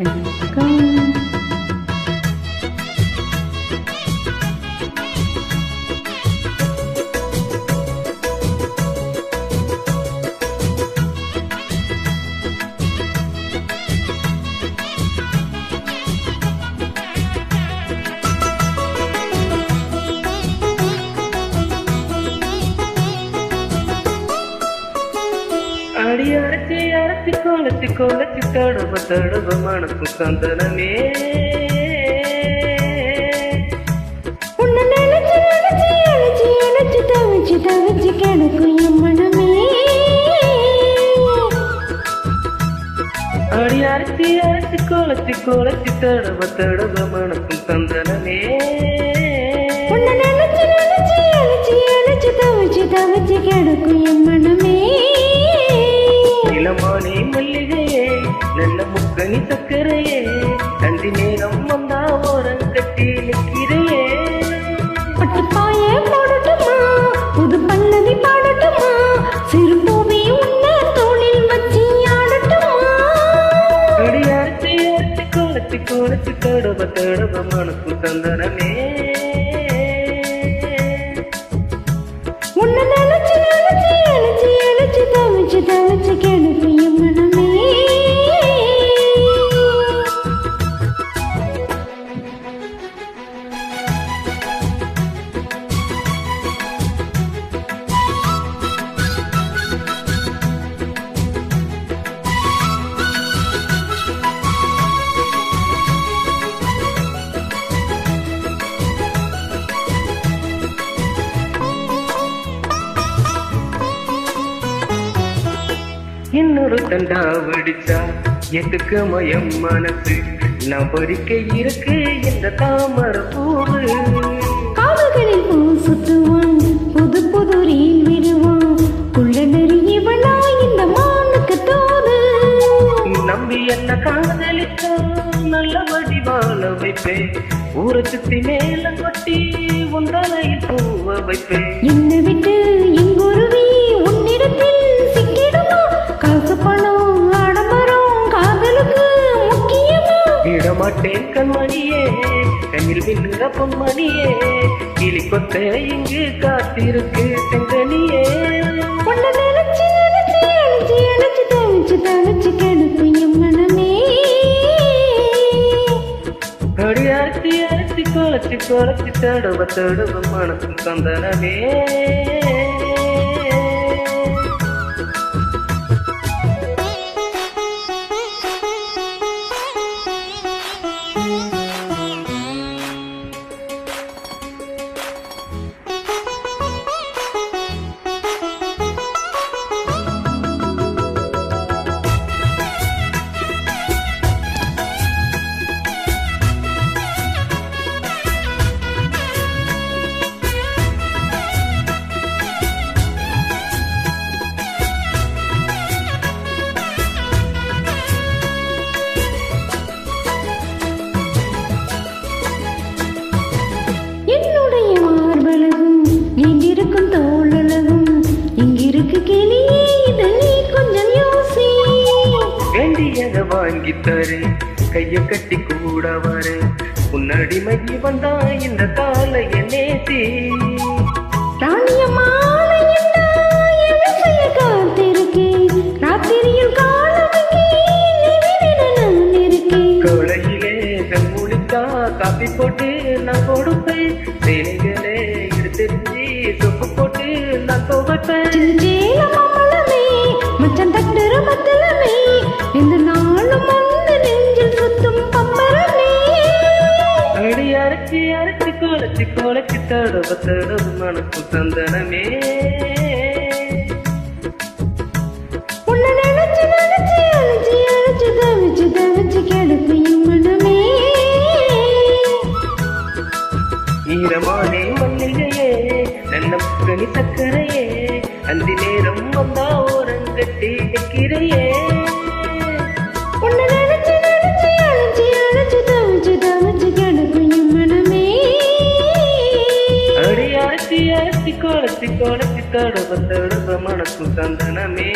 வணக்கம் அடி உன்னை நினைச்சு நினைச்சு அழைச்சு அழைச்சு தவிச்சு கிடக்கும் என் மனமே. அடி அரைச்சி அரைச்சி கோலச்சி கோலச்சி தடுவ தடுவ மனசு சந்தனமே. இளமானே மல்லிகையே நல்ல முக்கணி சக்கரையே நன்றி நேரம் வந்தா ஓரம் கட்டி நிற்கிறையே. பட்டு பாய போடட்டுமா? புது பல்லவி பாடட்டுமா? சிறு பூவி உன்ன தோளில் வச்சு ஆடட்டுமா? அடி அரைச்சி அரைச்சி கோலச்சி கோலச்சி தடுவ தடுவ மனசு சந்தனமே உன்னை இன்னொரு தண்டா வெடிச்சா? எதுக்கு மயம் மனசு? நான் பறிக்க இருக்கு இந்த தாமரை பூவு. காவல்களில் பூ சுத்துவான் புது புது ரீல் விடுவான் குள்ள நெறியவனா இந்த மானுக்கு தோது. நம்பி என்ன காதலிச்சா நல்ல வடிவால வைப்பேன் ஊரை சுத்தி மேல கொட்டி உன் தலையில் பூவ வைப்பேன் என்னை விட்டு கண்ணில் மின்னுற பொன்மணியே கிளி கொத்த இங்கு காத்திருக்கு செங்கனியே. அடி அரைச்சி அரைச்சி குழச்சி குழச்சி தடவ தடவ மனசு சந்தனமே. வாங்கி தரேன் கைய கட்டி கூட வரேன் உன்னடிமைக்கு வந்தா இந்த காலைய நேசி கொலையிலே செங்குளிக்கா காப்பி போட்டு நான் கொடுப்பேன். சேலைகளே எடுத்துருச்சி சொப்பு போட்டு நான் துவைப்பேன். அரைச்சி அரைச்சி குழச்சி குழச்சி தடவ தடவ மனசு சந்தனமே. ஈரமானே மல்லிகையே நல்ல முக்கணி சக்கரையே அந்தி நேரம் வந்தா ஓரங்கட்டி நிற்கிறையே சுதந்தனமே.